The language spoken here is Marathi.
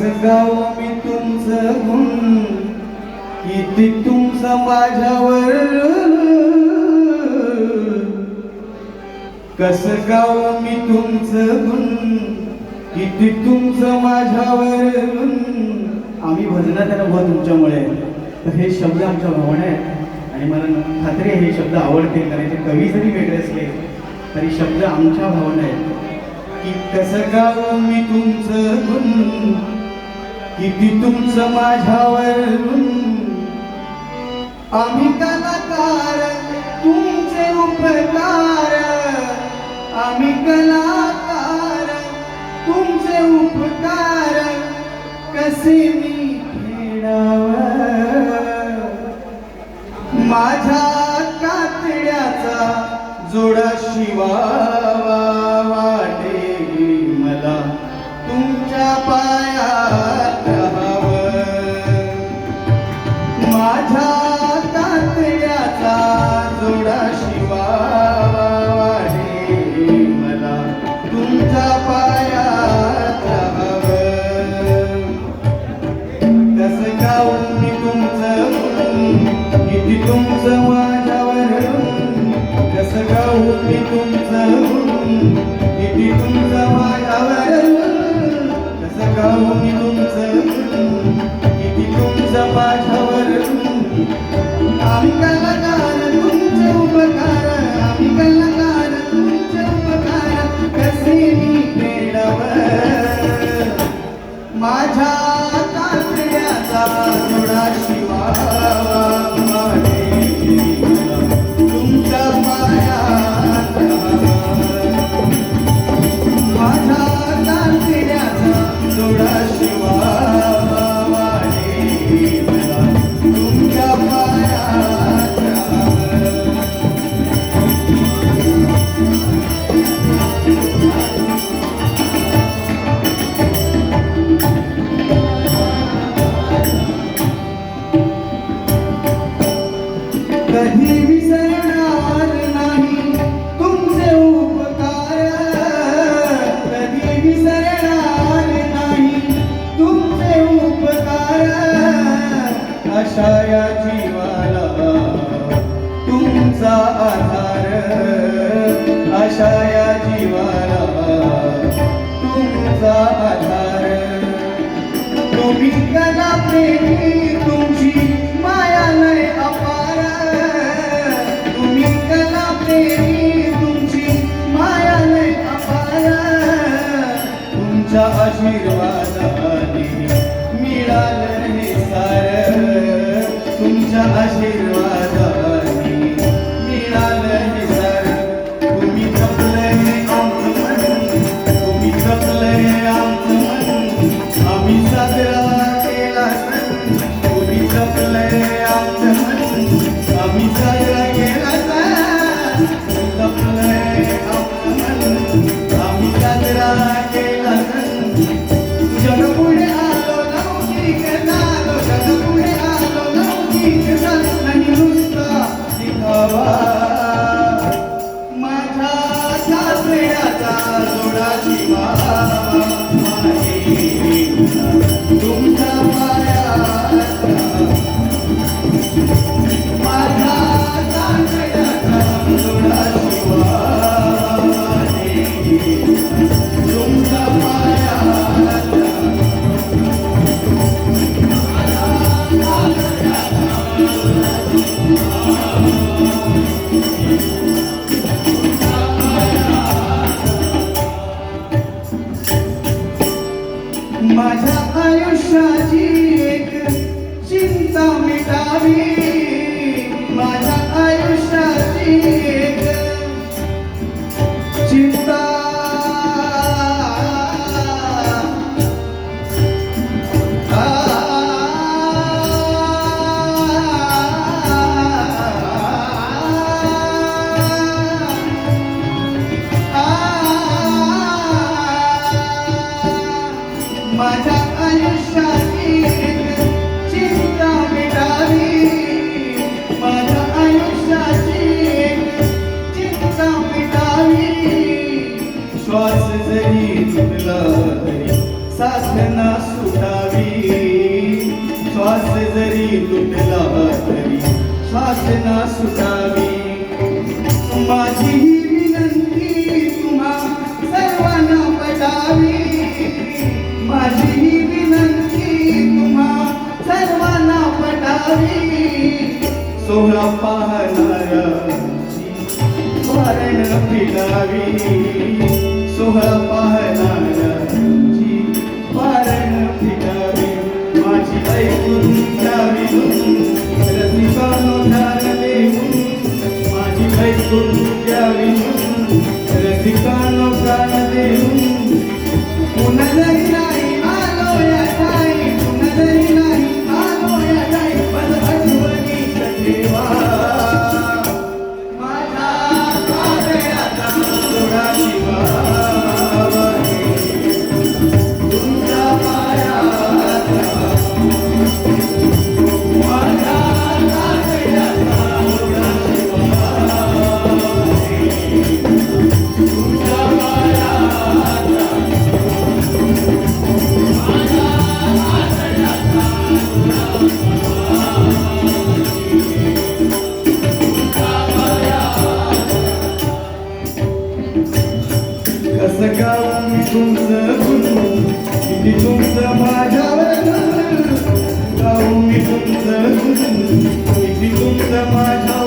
कसं मी तुमचं गुण. किती तुमचं माझ्यावर कसं गाव मी तुमचं गुण. किती तुमचं माझ्यावर आम्ही भजनात अनुभव तुमच्यामुळे. तर हे शब्द आमच्या भावना आहेत. आणि मला खात्री हे शब्द आवडतील कारण ते कवी जरी वेगळे असले तरी शब्द आमच्या भावना आहेत. की कसं गाव मी तुमचं गुण. किती तुमचं माझ्यावर आम्ही कलाकार तुमचे उपकार. आम्ही कलाकार तुमचे उपकार. कसे मी फेडावं माझ्या कातड्याचा जोडा शिवा. अशा या जीवाला तुमचा आधार. तुम्ही कला प्रेमी Jodha Jodha Jodha श्वास जरी तुटला तरी साधना सुटावी. श्वास जरी तुटला तरी साधना सुटावी. माझी ही विनंती तुम्हा सर्वांना पटावी. माझी ही विनंती तुम्हा सर्वांना पटावी. सोहळा पाहणाऱ्या वारण फिरावी eres gitano. कसं गाऊ मी तुमचं गुण? किती तुमचं माझ्यावर गाऊ मी तुमचं गुण? किती तुमचं माझ्या